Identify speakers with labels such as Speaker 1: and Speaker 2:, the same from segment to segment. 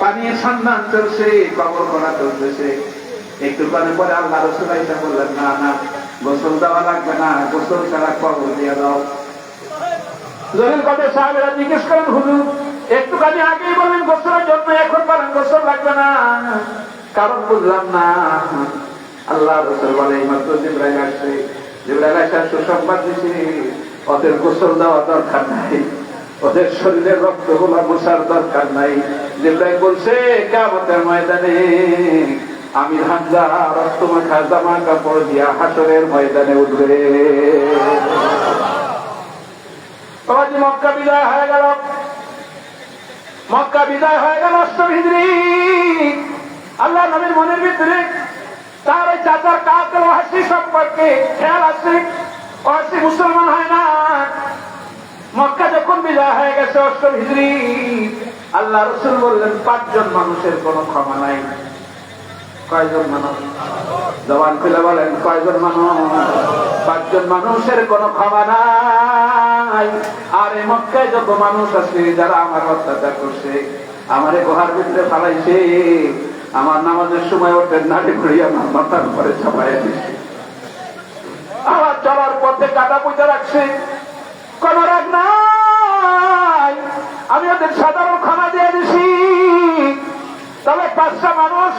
Speaker 1: পানির সন্ধান চলছে, কবর করা চলতেছে। একটুখানি পরে আল্লাহ রসুল আইসা বললেন, না না, গোসল দেওয়া লাগবে না, গোসল ছাড়া কবর দিয়ে দাও। জলিল কবে সাহেবেরা জিজ্ঞেস করেন, হুজুর, একটুখানি আগেই বলেন গোসলের জন্য, এখন বলেন গোসল লাগবে না। কারণ বুঝলাম না। আল্লাহ রসুল বলে মাত্র জিব্রাইল আসছে। জিব্রাইল আসা সুসংবাদ দিছে, ওদের গোসল দেওয়া দরকার নাই। ওদের শরীরের রক্তগুলা মোছার দরকার নাই। জিব্রাইল বলছে কামতের ময়দানে আমি হামজা রক্ত মাখা জামা কাপড় দিয়া হাসরের ময়দানে উঠবে। মক্কা বিদায় হয়ে গেল। মক্কা বিদায় হয়ে গেল অষ্টমহিদ্রি আল্লাহ নবীর মনের ভিতরে তার ওই চাচার কাকের হাসি সম্পর্কে খেয়াল আছে। ও হাসি মুসলমান হয় না। মক্কা যখন বিদায় হয়ে গেছে অষ্টমহিদ্রি আল্লাহ রসুল বললেন, পাঁচজন মানুষের কোনো ক্ষমা নাই। কয়জন মানুষ? জবান খুলে বলেন, কয়জন মানুষ? পাঁচজন মানুষের কোনো ক্ষমা নাই। আর মক্কায় যত মানুষ আছে, যারা আমার অত্যাচার করছে, আমারে গুহার ভিতরে ফালাইছে, আমার নামাজের সময় ওঠে নাড়ি ঘুরি আমার মাথার উপরে চাপাইয়া দিচ্ছে আমার চলার পথে কাটা পুজো রাখছে। কোন রাগ নাই। আমি ওদের সাধারণ ক্ষমা দিয়ে দিছি। তবে পাঁচটা মানুষ,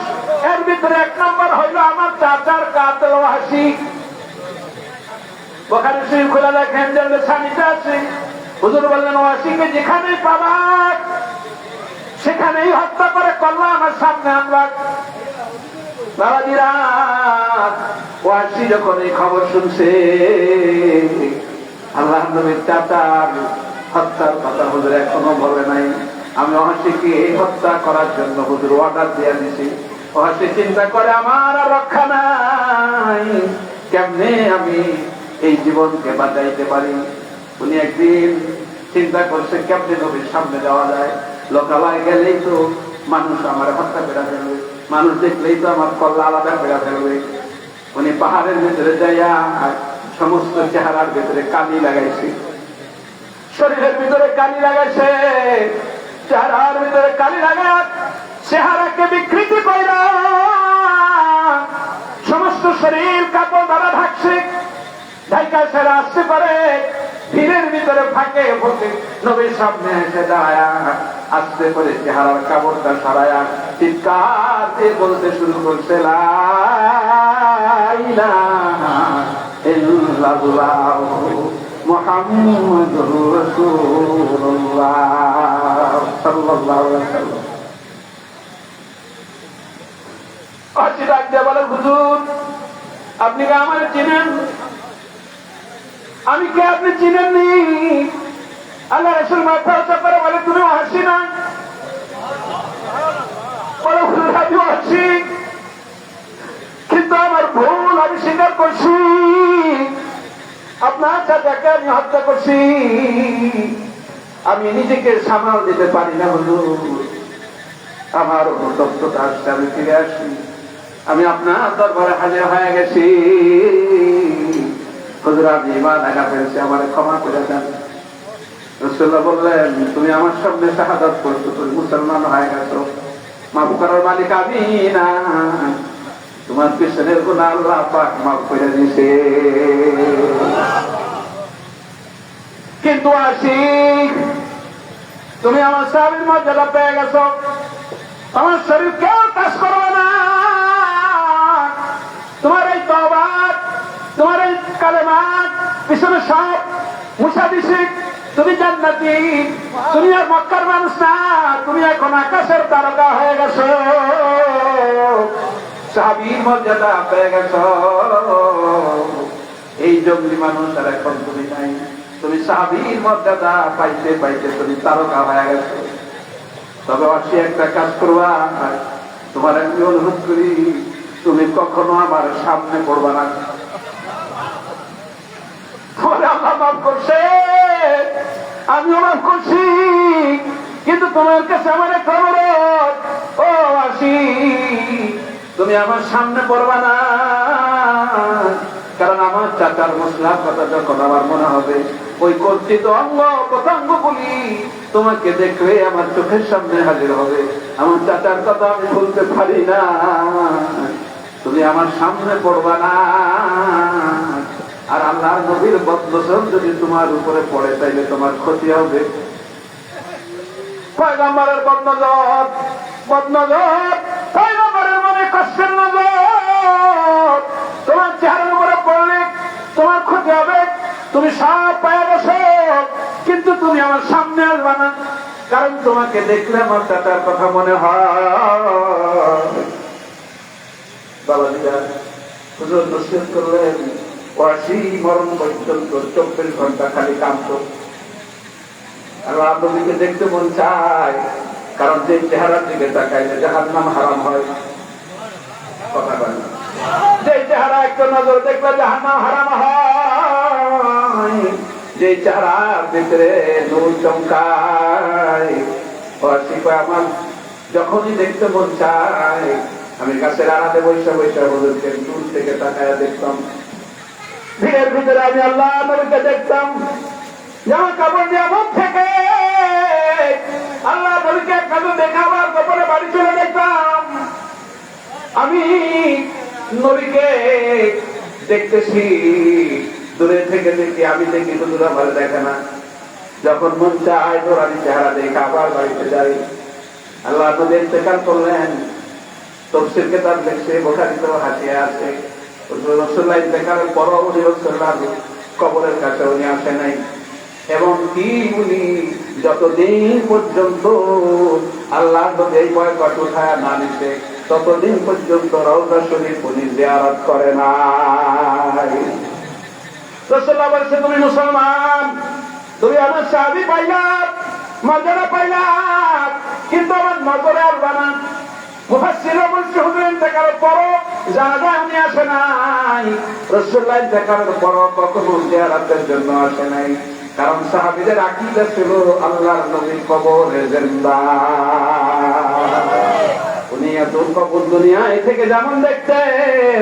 Speaker 1: এর ভিতরে এক নম্বর হইল আমার চাচার কাতল হাসি। ওখানে শরীফ খোলা দেখেন যে স্বামীটা আছে। হুজুর বললেন ওয়াসিকে যেখানে পাবা সেখানেই হত্যা করে করলাম আমার সামনে আমরা। বাবাজিরা, ওয়াসি যখন এই খবর শুনছে আল্লাহ নবীর চাচার হত্যার কথা হুজুর এখনও বলে নাই। আমি অহাসিকে হত্যা করার জন্য হুজুর অর্ডার দিয়ে দিছি। অহাসি চিন্তা করে আমার রক্ষা নাই। কেমনে আমি এই জীবনকে বাঁচাইতে পারি? উনি একদিন চিন্তা করছে, কেমনে নবীর সামনে যাওয়া যায়? লোকালয় গেলেই তো মানুষ আমার হত্যা করে ফেলবে। মানুষ দেখলেই তো আমার কল্লা আলাদা করে ফেলবে। উনি পাহাড়ের ভিতরে যাইয়া সমস্ত চেহারার ভিতরে কালি লাগাইছে। শরীরের ভিতরে কালি লাগাইছে। চেহারার ভিতরে কালি লাগায় চেহারাকে বিকৃতি কইরা সমস্ত শরীর কাপড় দ্বারা ঢাকছে। আসতে পারে। ভিড়ের ভিতরে ফাঁকে বসে নবীর সামনে এসে দাঁড়ায়া আসতে করে চেহারার কাপড়টা সরায়া চিৎকার বলতে শুরু করছে, লা ইলাহা আপনি আমার চিনেন আমি কে আপনি চিনেননি আল্লাহ রসুল মাথা উঁচা করে বলে তুমি হাসি না বলে হাসি কিন্তু আমার ভুল, আমি স্বীকার করছি। আপনার আমি হত্যা করছি। আমি নিজেকে সামাল দিতে পারি না হুজুর আমার অনুতপ্ততা আসছে, আমি ফিরে আসি। আমি আপনার দরবারে হাজির হয়ে গেছি। আমার ক্ষমা করে দেন। রসুল্লাহ বললেন, তুমি আমার সামনে শাহাদাত করছ, তুমি মুসলমান হয়ে গেছো। মাফ করার মালিক আমি না। তোমার পিছনের গুণ আল্লাহ পাক মাফ করে দিছে। কিন্তু আসি তুমি আমার স্বামীর মর্যাদা পেয়ে গেছো। আমার শরীর কেউ কাজ করবে না। তোমার এই তবাদ তোমার এই কালেমাত, পিছনে সব মুসা দিছি তুমি জান্নাতি। তুমি আর মক্কার মানুষ না, তুমি এখন আকাশের তারকা হয়ে গেছো। সাহাবীর মর্যাদা পেয়ে গেছ। এই জঙ্গলি মানুষ আর এখন তুমি নাই। তুমি সাহাবীর মর্যাদা পাইতে পাইতে তুমি তারকা হয়ে গেছো। তবে অসি একটা কাজ করবা, তোমার আমি অনুরোধ করি, তুমি কখনো আমার সামনে পড়বা না। আমিও মাফ করছি, কিন্তু তোমার কাছে আমার একটা অনুরোধ। ও আসি তুমি আমার সামনে পড়বা না। কারণ আমার চাচার মশলার কথা যখন আমার মনে হবে, ওই কর্তৃত অঙ্গ প্রত্যঙ্গ গুলি তোমাকে দেখলে আমার চোখের সামনে হাজির হবে। আমার চাচার কথা আমি বলতে পারি না। তুমি আমার সামনে পড়বা না। আর আল্লাহর নবীর বদলসন যদি তোমার উপরে পড়ে, তাইলে তোমার ক্ষতি হবে। পয়গম্বরের বদনজর বদনজর। তুমি সব পায়ে বসো, কিন্তু তুমি আমার সামনে আসবা না। কারণ তোমাকে দেখলে আমার চাচার কথা মনে হয়। দেখতে মন চায়, কারণ যে চেহারার দিকে তাকাইলে যাহার নাম হারাম হয়। কথা বলে না। যে চেহারা একটু নজর যাহার নাম হারাম হয়। যে চেহারার ভিতরে নূর চমকায়। যখনই দেখতে মন চায়, আমি গাছের আড়াতে দূর থেকে তাকায় দেখতাম। ভিড়ের ভিতরে আমি আল্লাহ নবীকে বাড়ি চলে দেখতাম। আমি নবীকে দেখতেছি দূরে থেকে দেখি, আমি দেখি দূরে ভালো দেখে না। যখন মন চায় আমি চেহারা দেখে আবার বাড়িতে যাই। আল্লাহ নবী ইন্তেকাল করলেন তফসিল কেতাব দেখছে বোখারিতে হাসিয়ে আছে। রসুল্লাহ ইন্তেকালের উনি রসুল্লাহ কবরের কাছে উনি আসে নাই। এবং কি উনি যতদিন পর্যন্ত আল্লাহ এই বয়কট উঠায় না নিছে, ততদিন পর্যন্ত রওজা শরীফ উনি জিয়ারত করে নাই। রসুল্লাহ বলছে, তুমি মুসলমান, তুমি আমার সাহাবি পাইলা মর্যাদা পাইলা কিন্তু আমার নজরে আসবা না। বলছে পরও জানাজা উনি আসে নাই। রাসূলুল্লাহ কখনো জিয়ারতের জন্য আসে নাই। কারণ সাহাবীদের আকীদা ছিল আল্লাহর নবীর কবরে জিন্দা। উনি এত কবর দুনিয়ায় থেকে যেমন দেখতেন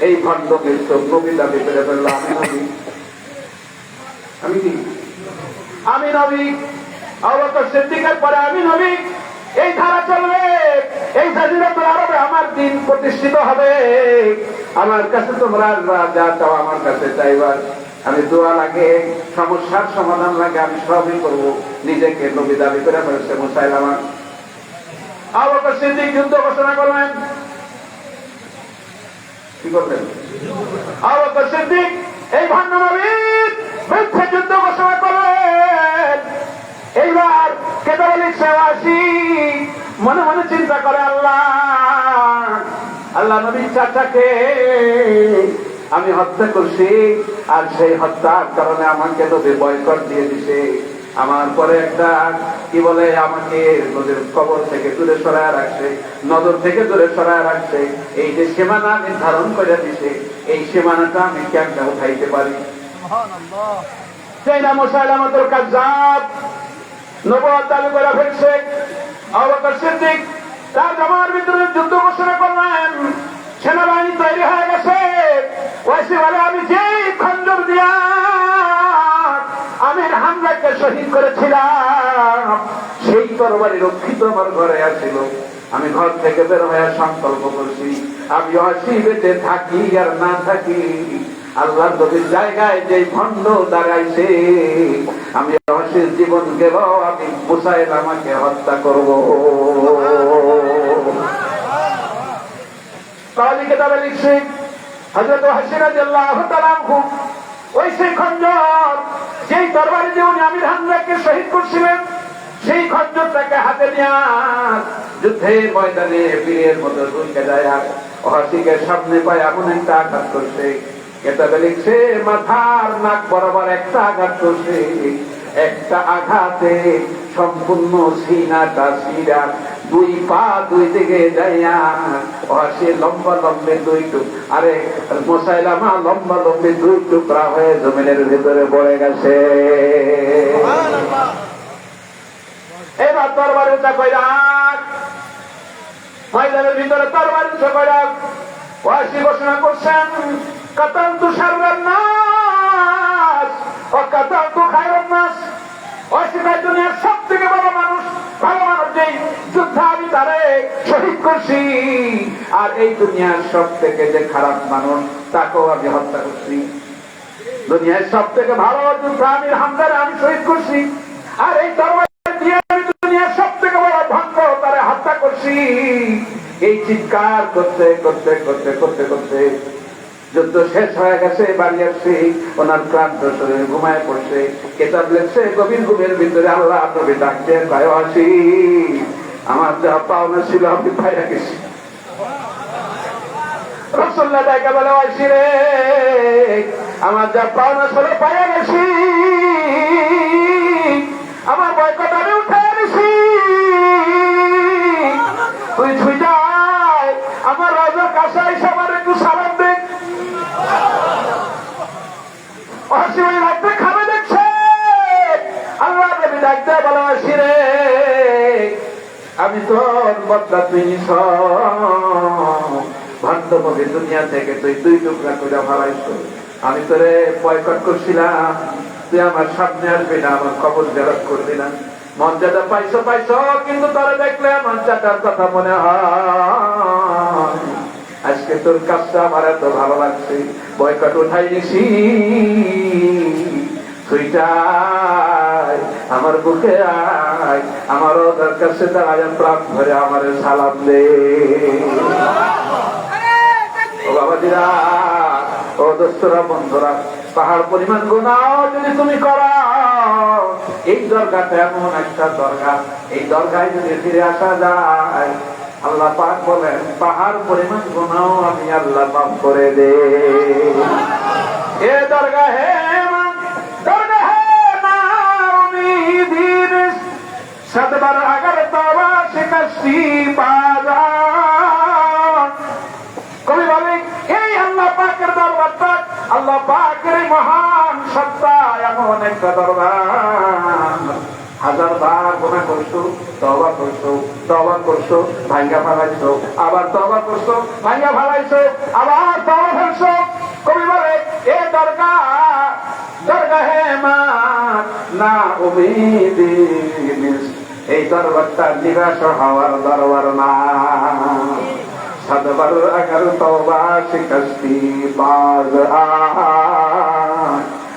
Speaker 1: এই ভণ্ডকে সব নবী দাবি ফেলল আমি আমি কি? আমি নবী। পরে আমি এই ধারা চলবে। এই আরবে আমার দিন প্রতিষ্ঠিত হবে। আমার কাছে তোমরা যা চাও আমার কাছে চাইবার আমি দোয়া লাগে, সমস্যার সমাধান লাগে, আমি সবই করব। নিজেকে নবী দাবি করে ফেলছে মুসাইলামা আবকর সিদ্দিক যুদ্ধ ঘোষণা করলেন। কি এই সেবাসী মনে মনে চিন্তা করে, আল্লাহ আল্লাহ চাচাকে আমি হত্যা করছি, আর সেই হত্যার কারণে আমাকে নদী বয়কট দিয়ে দিছে। আমার পরে একটা কি বলে আমাকে নদীর কবর থেকে দূরে সরায় রাখছে নজর থেকে দূরে সরায় রাখছে এই যে সীমানা নির্ধারণ করে দিছে এই সীমানাটা আমি কেমন উঠাইতে পারি? সেই না মশাইল আমাদের কাজ নবদ দাবি করে ফেলছে অবকর সিদ্দিক তার জমার ভিতরে যুদ্ধ ঘোষণা করলেন সেনাবাহিনী তৈরি হয়ে গেছে শহীদ করেছিলাম। সেই তরবারি রক্ষিত আমার ঘরে আসছিল আমি ঘর থেকে বের হয়ে সংকল্প করছি, আমি অসিবেতে থাকি আর না থাকি। আল্লাহ নবীর জায়গায় যে ভণ্ড দাঁড়াইছে, আমি রহস্যের জীবন গেল, আমি মুসাইল আমাকে হত্যা করব। তাহলে কেতাবে লিখছে? হজরত হাসিনা আল্লাহ তালামহু ওই সেই খঞ্জর, যেই তরবারি দিয়ে উনি আমির হামলাকে শহীদ করছিলেন, সেই খঞ্জরটাকে হাতে নিয়ে যুদ্ধের ময়দানে বীরের মতো দুইকে যায় আর হাসিকে সামনে পায় এমন একটা আঘাত করছে। কেতাবে লিখছে, মাথার নাক বরাবর একটা আঘাত করছে। একটা আঘাতে সম্পূর্ণ সিনাটা সিরা দুই পা দুই দিকে যাইয়া সে লম্বা লম্বে দুই টুক। আরে মোসাইলামা লম্বা লম্বে দুই টুকরা হয়ে জমিনের ভিতরে পড়ে গেছে। এবার তরবারি উঠা কইরা করছেন সব থেকে বড় মানুষ। যেই যুদ্ধ আমি তারে শহীদ করছি। আর এই দুনিয়ার সব থেকে যে খারাপ মানুষ, তাকেও আমি হত্যা করছি। দুনিয়ার সব থেকে ভালো যুদ্ধ আমি হামদারে আমি শহীদ করছি। আর এই এই চিৎকার করতে করতে করতে করতে করতে যুদ্ধ শেষ হয়ে গেছে বাড়ি ওনার ক্লান্ত ঘুমায় পড়ছে। কেতাব লেখছে, গভীর ঘুমের ভিতরে আল্লাহ ডাকছে আসি, আমার যা পাওনা ছিল আমি আমার যা পাওনা আমার উঠে তুই ছুই আমি তোরে বয়কট করছিলাম। তুই আমার সামনে আসবি না, আমার খবর জেরত করবি না। মঞ্চাটা পাইছো পাইছো, কিন্তু তোরে দেখলে মঞ্চাটার কথা মনে হয়। আজকে তোর কাজটা আমার এত ভালো লাগছে, বয়কট উঠাই নিছি। আমার বুকে আয় আমার ওদের কাছে দাঁড়ায়, প্রাণ ধরে আমার সালাম দে। ও দোস্তরা, বন্ধুরা, পাহাড় পরিমাণ গুণাও যদি তুমি এই দরগাটা এমন একটা দরগা, এই দরগায় যদি ফিরে আসা যায়, আল্লাহ পাক বলেন, পাহাড় পরিমাণ গুণাও আমি আল্লাহ করে দে। এ দরগা হে সাতবার আগার তবা শিকাশি বাজার কবি বলে এই আল্লাহ পাকের দরবারটা আল্লাহ পাকের মহান সত্তা এমন একটা দরবার। হাজার বার গোনা করছ তবা করছ তবা করছ, ভাঙ্গা ফালাইছো, আবার তবা করছ, ভাঙ্গা ফালাইছো, আবার তবা ফেলছো। কবি বলে এ দরকার দরগা হে মা না উমিদি এই দরবারটা নিরাশ হওয়ার দরবার না। সাতবার আগার তওবা শিকস্তি বাজ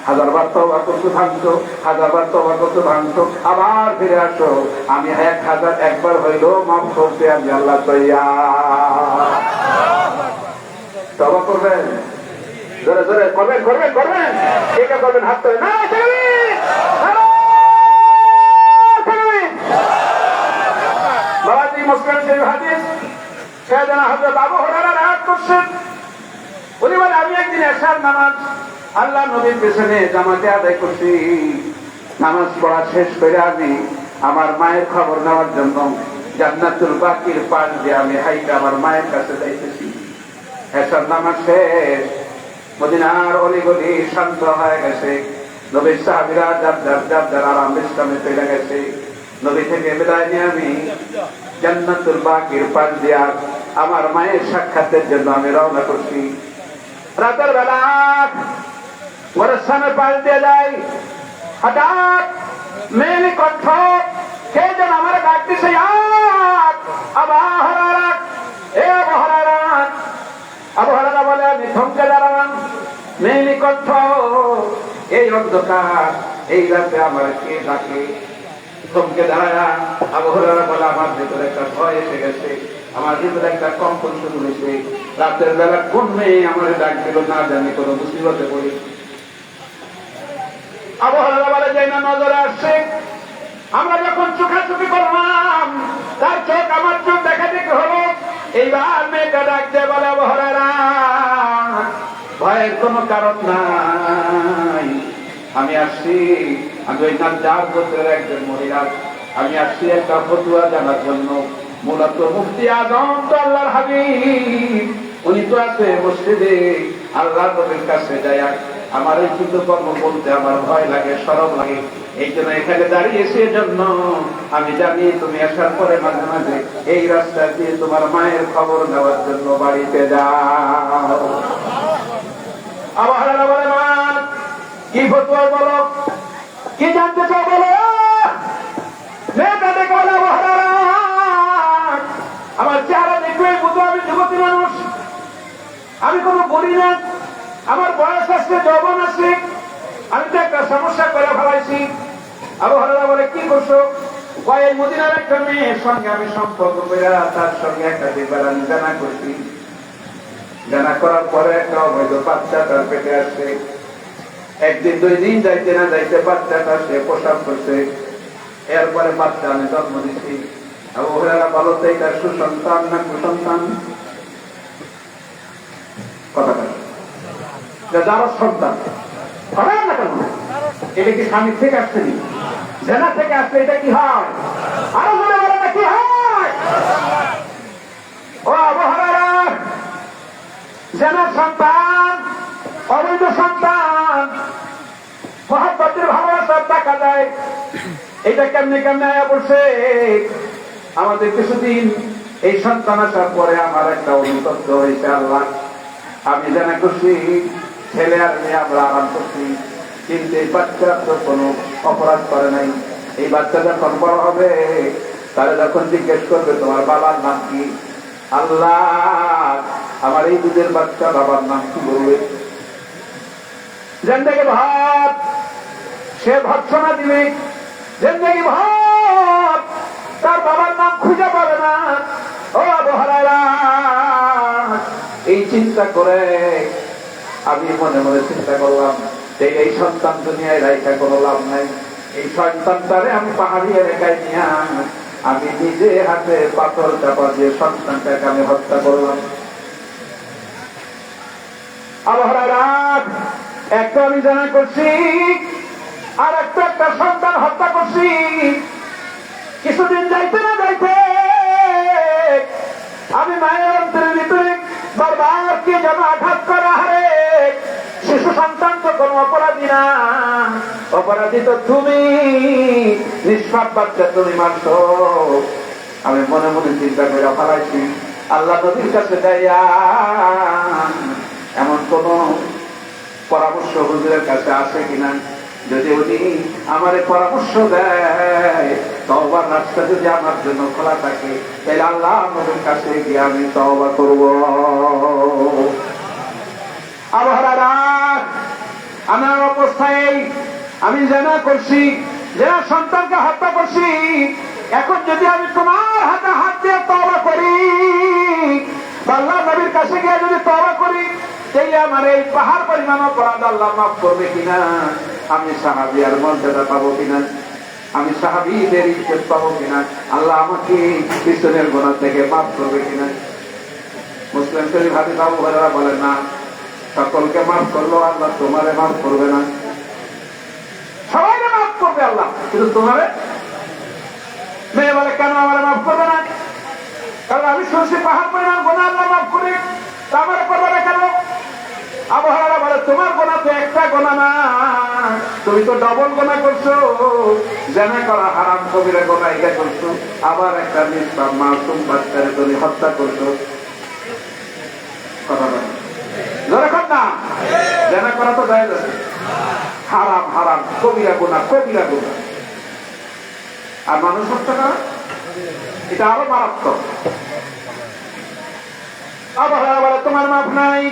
Speaker 1: হাজারবার তবা করতে ভাঙছো, হাজারবার তবা করতে ভাঙছো, আবার ফিরে আসো। আমি এক হাজার একবার তবা করবেন? করবেন করবেন করবেন? হাত না আমি আমার মায়ের খবর নেওয়ার জন্য জান্নাতুল বাকির পাশ দিয়ে আমি হাইটা আমার মায়ের কাছে যাইতেছি। এসব নামাজ শেষ। মদিনার অলিগলি শান্ত হয়ে গেছে। নবীর সাহাবিরা আরাম ইসলামে চলে গেছে। নবী থেকে বিদায় নিয়ে আমি জান্নাতুল বাকির পাশ দিয়া আমার মায়ের সাক্ষাতের জন্য আমি রওনা করছি। রাতের বেলা গোরস্থানের পাশ দিয়ে যাই। হঠাৎ মেয়েলি কণ্ঠ, কে যেন আমার ডাক দিছে আবাহরাত এ আবাহরাত আবহাওয়া বলে, আমি থমকে দাঁড়ালাম। মেয়েলি কণ্ঠ, এই অন্ধকার, এই রাতে আমার কে ডাকে? থমকে দাঁড়ায় আবহাওয়া বলে, আমার ভিতরে একটা ভয় এসে গেছে। আমার ভিতরে একটা কম্পন শুরু হয়েছে রাতের বেলা কোন মেয়ে আমার ডাক দিল, না জানি, কোনো মুসিবতে পড়ি। বলে যাই না নজরে আসছে, আমরা যখন চোখাচুকি করলাম, তার চোখ আমার চোখ দেখা দেখে হলো। এইবার মেয়েটা ডাকতে বলে আবহাওয়া ভয়ের কোনো কারণ নাই। আমি আসছি আমি ওই নাজার গোত্রের একজন মহিলা। আমি আসছি একটা ফতুয়া জানার জন্য। মূলত মুফতি আজম তো আল্লাহর হাবিব। উনি তো আছে মসজিদে আল্লাহ নবীর কাছে যায়। আমার এই যুদ্ধ কর্ম বলতে আমার ভয় লাগে সরম লাগে। এই জন্য এখানে দাঁড়িয়েছে জন্য আমি জানি তুমি আসার পরে মাঝে মাঝে এই রাস্তা দিয়ে তোমার মায়ের খবর নেওয়ার জন্য বাড়িতে যাও। আবহাওয়া বলে মা কি ফতুয়া বলো? কি জানতে চাও বলো মেয়েটা দেখে বলে আমার চেহারা দেখবে বুঝো আমি যুবতী মানুষ। আমি কোনো বলি না। আমার বয়স আসছে যৌবন আসছে আমি তো একটা সমস্যা করে ফেলাইছি। আবহাওয়া বলে, কি করছ? কয়, এই মদিনার একটা মেয়ের সঙ্গে আমি সম্পর্ক করে তার সঙ্গে একটা আমি জানা করছি। জানা করার পরে একটা অবৈধ বাচ্চা তার পেটে আসছে। একদিন দুই দিন যাইতে না যাইতে বাচ্চাটা সে প্রসাব করছে এরপরে বাচ্চা আমি জন্ম দিচ্ছি আবু বলো এটা সুসন্তান না কুসন্তান? এটা কি থেকে থেকে এটা কি হয়? কি হয়? জেনার সন্তান অবৈধ সন্তান। মহাব্বতের ভালোবাসার টাকা দেয় এটা কেমনে কেমনে আয়া বসে আমাদের কিছুদিন এই সন্তান আসার পরে আমার একটা অনুতপ্ত হয়েছে আল্লাহ। আমি জানা করছি ছেলে আর মেয়ে আমরা আরাম করছি। কিন্তু এই বাচ্চা তো কোনো অপরাধ করে নাই। এই বাচ্চা যখন বড় হবে তাহলে যখন জিজ্ঞেস করবে, তোমার বাবার নাম কি? আল্লাহ, আমার এই দুধের বাচ্চা বাবার নাম কি বলবে? জেন্দাকে ভাত সে ভৎসনা দিবে জেন্দাকি ভাত তার বাবার নাম খুঁজে পাবে না ও আবহারা এই চিন্তা করে আমি মনে মনে চিন্তা করলাম যে এই সন্তান দুনিয়ায় রাইখা কোনো লাভ নাই। এই সন্তানটারে আমি পাহাড়ি এলাকায় নিয়ে আমি নিজে হাতে পাথর চাপা দিয়ে সন্তানটাকে আমি হত্যা করলাম। আবহাওয়া একটা আমি জানা করছি, আর একটা একটা সন্তান হত্যা করছি। কিছুদিন যাইতে না যাইতে আমি মায়ের অন্তরের ভিতরে বারবার যেন আঘাত করা হারে শিশু সন্তান তো কোনো অপরাধী না। অপরাধী তো তুমি, নিষ্পাপ বাচ্চা তুমি মারছ আমি মনে মনে চিন্তা করে ফেলাইছি আল্লাহ নদীর কাছে যাইয়া এমন কোন পরামর্শ হুজুরের কাছে আসে কিনা? যদি উনি আমার পরামর্শ দেয় তবার রাস্তা যদি আমার জন্য খোলা থাকে, তাহলে আল্লাহ আমাদের কাছে গিয়ে আমি তবা করব। আমার অবস্থায় আমি জানা করছি যারা সন্তানকে হত্যা করছি। এখন যদি আমি তোমার হাতে হাত দিয়ে তবা করি আল্লাহ নবীর কাছে গিয়ে যদি তবা করি সেই আমার এই পাহাড় পরিমাণ অপরাধ আল্লাহ মাফ করবে কিনা? আমি সাহাবি আর মর্যাদা পাবো কিনা? আমি সাহাবিদের ইজ্জত পাবো কিনা? আল্লাহ আমাকে পিছনের গোনা থেকে মাফ করবে কিনা? মুসলিম শরীফ হাদিস আবু হুরায়রা বলেন, না, সকলকে মাফ করল আল্লাহ, তোমারে মাফ করবে না। সবাইকে মাফ করবে আল্লাহ, কিন্তু তোমারে? মেয়ে বলে, কেন আমার মাফ করবে না? কারণ আমি শুনছি পাহাড় পরিমাণ গোনা আল্লাহ মাফ করে। আমার আবহাওয়া বলে তোমার গোনা তো একটা গোনা না। তুমি তো ডবল গোনা করছ। জেনা করা হারাম কবিরা গোনা এটা করছ। আবার একটা নিষ্পাপ মাসুম বাচ্চারে তুমি হত্যা করছ। তোমার মাপ নাই।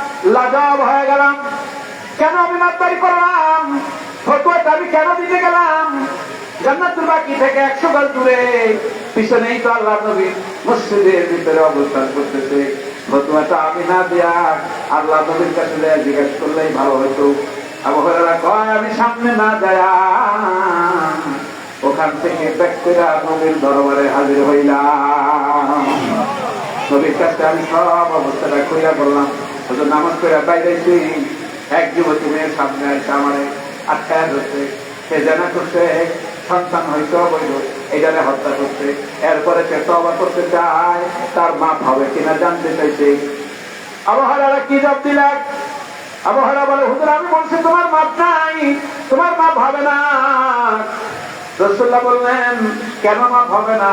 Speaker 1: লাজব হয়ে গেলাম। কেন আমি মাতবারি করলাম? ফতুয়াটা আমি কেন দিতে গেলাম? বাকি থেকে একশো পিছনেই তো আল্লাহ অবস্থান করতেছে। আমি না দিয়া আল্লাহ নবীর দেয়া জিজ্ঞেস করলেই ভালো হতো। আমি সামনে না যায় ওখান থেকে ব্যাক করে নবীর দরবারে হাজির হইলাম। নবীর কাছে আমি সব অবস্থাটা কইরা বললাম শুধু নামাজ করে বাইরেছি এক যুবতী মেয়ের সামনে এসে আমার আটকায় ধরছে। সে জানা করছে, সন্তান হয়তো বৈধ এইটারে হত্যা করছে। এরপরে সে তবা করতে চায়, তার মা হবে কিনা জানতে চাইছে। আবহাওয়ারা কি জব দিলাম আবহাওয়া বলে, হুজুর, আমি বলছি তোমার মাপ নাই, তোমার মাপ হবে না। রসুল্লাহ বললেন, কেন মাপ হবে না?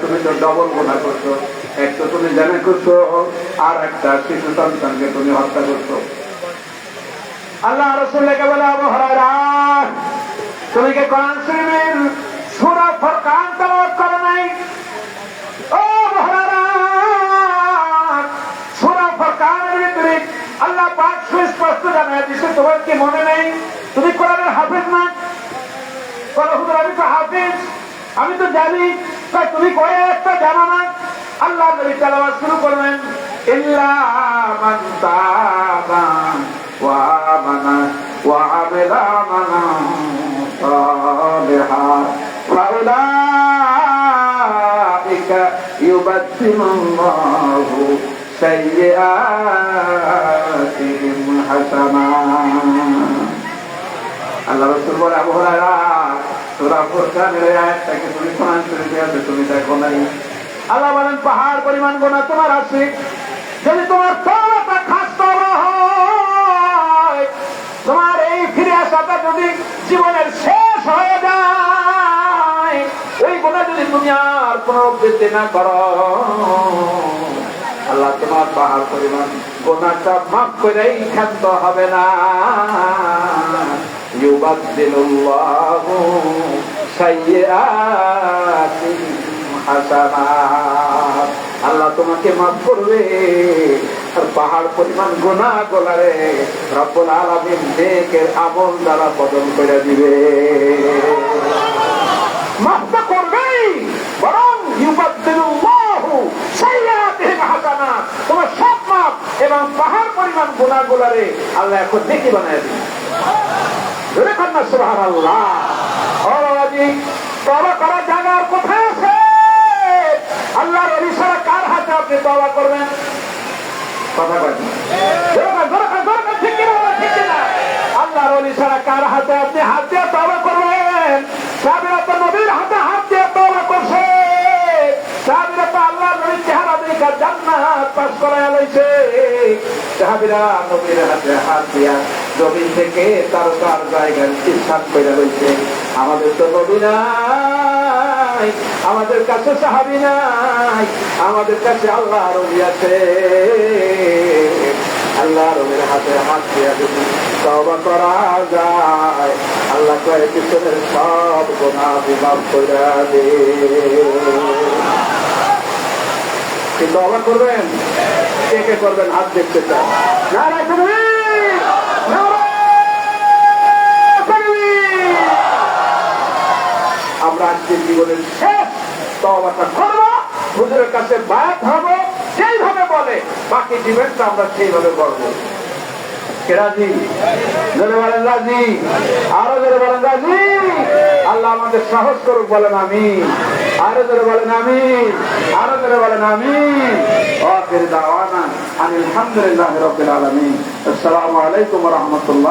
Speaker 1: তুমি তো ডবল গোনা করছ। এক তো তুমি জানে করছ আর একটা শিশু সন্তানকে তুমি হত্যা করছ। আল্লাহ রসুল্লাহকে বলে আবহাওয়া তুমি কি কোরআন শরীফের সূরা ফুরকান তেলাওয়াত করো নাই? ও সূরা ফুরকানের ভিতরে আল্লাহ পাক সুস্পষ্ট জানায় দিছে, তোমার কি মনে নেই? তুমি কোরআনের হাফেজ না? বলো, হুজুর, আমি তো হাফেজ। আমি তো জানি। তুমি কয়ে একটা জানো না? আল্লাহ নবী তেলাওয়াত শুরু করবেন ইল্লা মান তাবা ওয়া আমানা ওয়া আমিলা আমানা সালিহা ফাউলাইকা ইউবাদদিলুল্লাহু সাইয়্যাতিহিম তুমি দেখো নাই। আল্লাহ বলেন, পাহাড় পরিমাণ গোনা তোমার আছে। যদি তোমার তওবাটা খাস তোমার এই ফিরে আসাটা যদি জীবনের শেষ হয়ে যায়, ওই গোনা যদি তুমি আর পুনরাবৃত্তি না করো, আল্লাহ তোমার পাহাড় পরিমাণ গোনাটা মাফ করেই ক্ষান্ত হবে না। ইউবাদদিলুল্লাহু সাইয়্যাতিহিম আল্লাহ তোমাকে মাফ করবে। আর পাহাড় পরিমাণ গোনা গোলারে রব্বুল আলামিন নেকের আমল দ্বারা বদল করে দিবে। মাফ তো করবেই, বরং ইউবাদদিলুল্লাহু তোমার সব এবং পাহাড় পরিমাণ গোনা গোলারে আল্লাহ এখন নেকি বানায় দিবে। করা জায়গার কোথায়? আল্লাহর ছাড়া কার হাতে আপনি তবা করবেন? কথা কয়? আল্লাহর কার হাতে আপনি হাত করবেন? সাবিরা তো নবীর হাতে হাত দিয়ে করছে। সাবিরা আল্লাহ নবীর চেহারা দেখা জান্নাত পাস করায় লইছে সাহাবিরা নবীর হাতে হাত দিয়া জমিন থেকে তার তার জায়গার স্থান করে রয়েছে আমাদের তো নবী নাই, আমাদের কাছে সাহাবি নাই, আমাদের কাছে আল্লাহ রবি আছে। আল্লাহ রবির হাতে হাত দিয়া যদি তবা করা যায়, আল্লাহ কয়ে পিছনের সব গোনা বিমাপ করে দে। কিন্তু অবাক করবেন? কে কে করবেন? হাত দেখতে চান। না রাখবেন আজকের জীবনের শেষ তবাটা করব, হুজুরের কাছে বায়াত হব, যেইভাবে বলে, বাকি জীবনটা আমরা সেইভাবে করব। রাজি? জোরে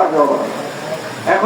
Speaker 1: আলহামদুলিল্লাহ